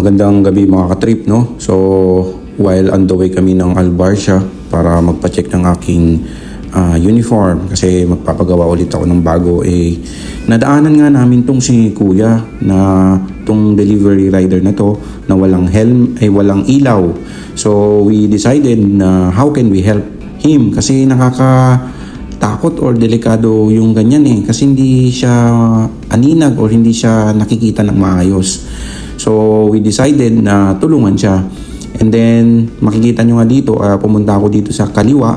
Magandang gabi mga katrip, no? So, while on the way kami ng Albarcia para magpa-check ng aking ah, uniform kasi magpapagawa ulit ako ng bago, eh, nadaanan nga namin tong si Kuya na tong delivery rider na to na walang helm, ay walang ilaw. So, we decided na how can we help him kasi nakaka takot or delikado yung ganyan eh kasi hindi siya aninag or hindi siya nakikita ng maayos. So we decided na tulungan siya. And then makikita nyo nga dito, ah, pumunta ako dito sa kaliwa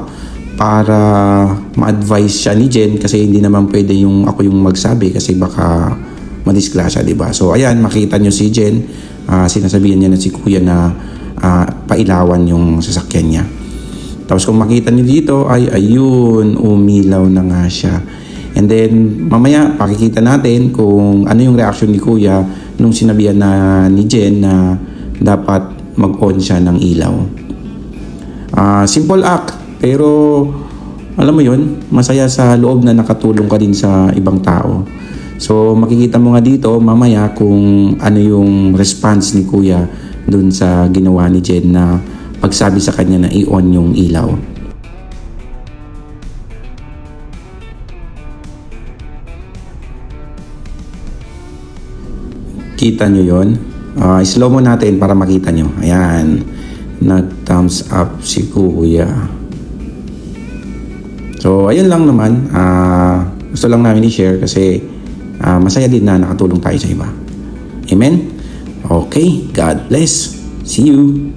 para ma-advise siya ni Jen kasi hindi naman pwede yung ako yung magsabi kasi baka madisgrasya, di ba? So ayan, makita nyo si Jen, ah, sinasabihan niya na si Kuya na ah, pailawan yung sasakyan niya. Tapos kung makita niyo dito ay ayun, umilaw na nga siya. And then mamaya pakikita natin kung ano yung reaction ni Kuya nung sinabihan na ni Jen na dapat mag-on siya ng ilaw. Ah, simple act, pero alam mo yun, masaya sa loob na nakatulong ka din sa ibang tao. So makikita mo nga dito mamaya kung ano yung response ni Kuya dun sa ginawa ni Jen na pagsabi sa kanya na i-on yung ilaw. Kita nyo yon? Ah, slow mo natin para makita nyo. Ayan. Nag-thumbs up si Kuya. So, ayun lang naman. Ah, gusto lang namin i-share kasi ah, masaya din na nakatulong tayo sa iba. Amen? Okay. God bless. See you.